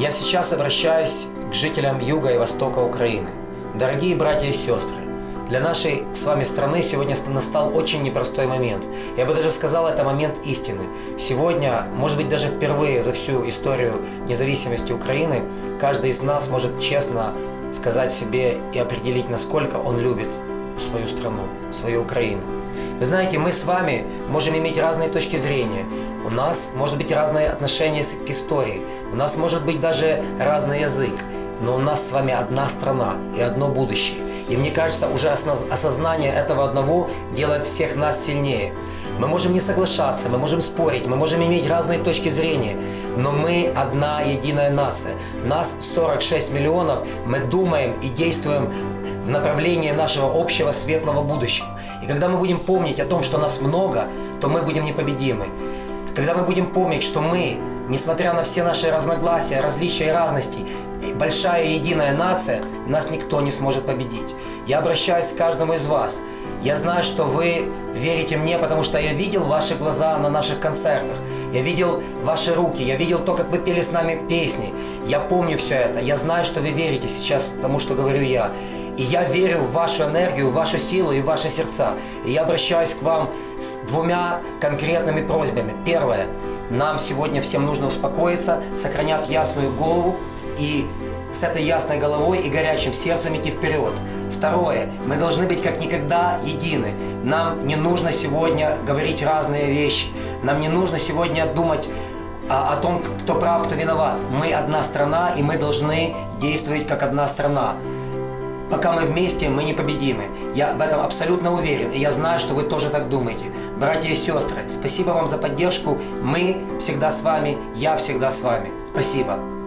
Я сейчас обращаюсь к жителям юга и востока Украины. Дорогие братья и сестры, для нашей с вами страны сегодня настал очень непростой момент. Я бы даже сказал, это момент истины. Сегодня, может быть, даже впервые за всю историю независимости Украины, каждый из нас может честно сказать себе и определить, насколько он любит свою страну, свою Украину. Вы знаете, мы с вами можем иметь разные точки зрения. У нас может быть разное отношение к истории. У нас может быть даже разный язык. Но у нас с вами одна страна и одно будущее. И мне кажется, уже осознание этого одного делает всех нас сильнее. Мы можем не соглашаться, мы можем спорить, мы можем иметь разные точки зрения, но мы одна единая нация. Нас 46 миллионов, мы думаем и действуем в направлении нашего общего светлого будущего. И когда мы будем помнить о том, что нас много, то мы будем непобедимы. Когда мы будем помнить, что мы, несмотря на все наши разногласия, различия и разности, большая единая нация, нас никто не сможет победить. Я обращаюсь к каждому из вас. Я знаю, что вы верите мне, потому что я видел ваши глаза на наших концертах. Я видел ваши руки, я видел то, как вы пели с нами песни. Я помню все это. Я знаю, что вы верите сейчас тому, что говорю я. И я верю в вашу энергию, в вашу силу и в ваши сердца. И я обращаюсь к вам с двумя конкретными просьбами. Первое. Нам сегодня всем нужно успокоиться, сохранять ясную голову и с этой ясной головой и горячим сердцем идти вперед. Второе. Мы должны быть как никогда едины. Нам не нужно сегодня говорить разные вещи. Нам не нужно сегодня думать о, о том, кто прав, кто виноват. Мы одна страна, и мы должны действовать как одна страна. Пока мы вместе, мы непобедимы. Я в этом абсолютно уверен, и я знаю, что вы тоже так думаете. Братья и сестры, спасибо вам за поддержку. Мы всегда с вами, я всегда с вами. Спасибо.